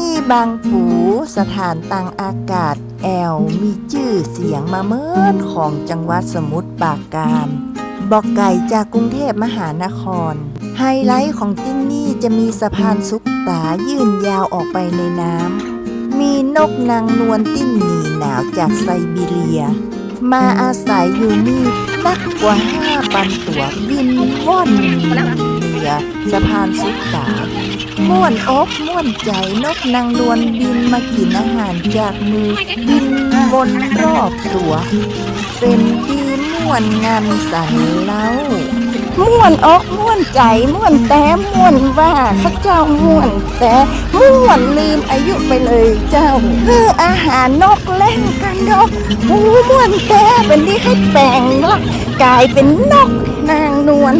นี่บางปูสถานตังอากาศแอลมีชื่อเสียงมาเมินของจังหวัดสมุทรปราการบอกไก่จากกรุงเทพมหานคร ไฮไลท์ของที่นี่จะมีสะพานซุกตายื่นยาวออกไปในน้ำ มีนกนางนวลติ้นหนีหนาวจากไซบีเรีย มาอาศัยอยู่นี่นักกว่าห้าปันตัวบินว่อนือสะพานซุกตาม่วนอกม่วนใจนกนางนวลบินมากินอาหารจากมือบินวนรอบตัว เป็นดีม่วนงานสันเล่าม่วนอกม่วนใจม่วนแต่ม่วนว่าข้าเจ้าม่วนแต่ม่วนลืมอายุไปเลยเจ้าคืออาหารนกเล่นกันนกหูม่วนแต่เป็นที่ให้แปลงละกลายเป็นนกนางนวล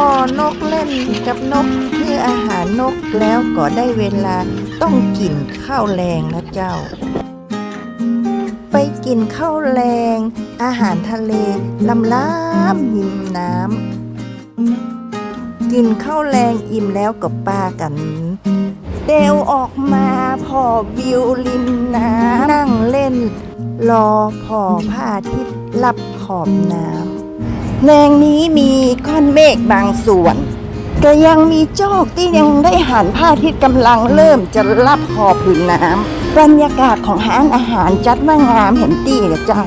พอนกเล่นกับนกเพื่ออาหารนกแล้วก็ได้เวลาต้องกินข้าวแรงนะเจ้า ไปกินข้าวแรง อาหารทะเลลำล้ำหิมน้ำกินข้าวแรงอิ่มแล้วก็ปากันเดวออกมาพอวิวริมน้ำนั่งเล่น รอพอพระอาทิตย์ลับขอบน้ำ แรงนี้มีก้อนเมฆบางส่วนก็ยังมีจอกที่ยังได้หันผ้าทิศกำลังเริ่มจะรับขอบผืนน้ำบรรยากาศของห้านอาหารจัดว่างามเห็นตีกับเจ้า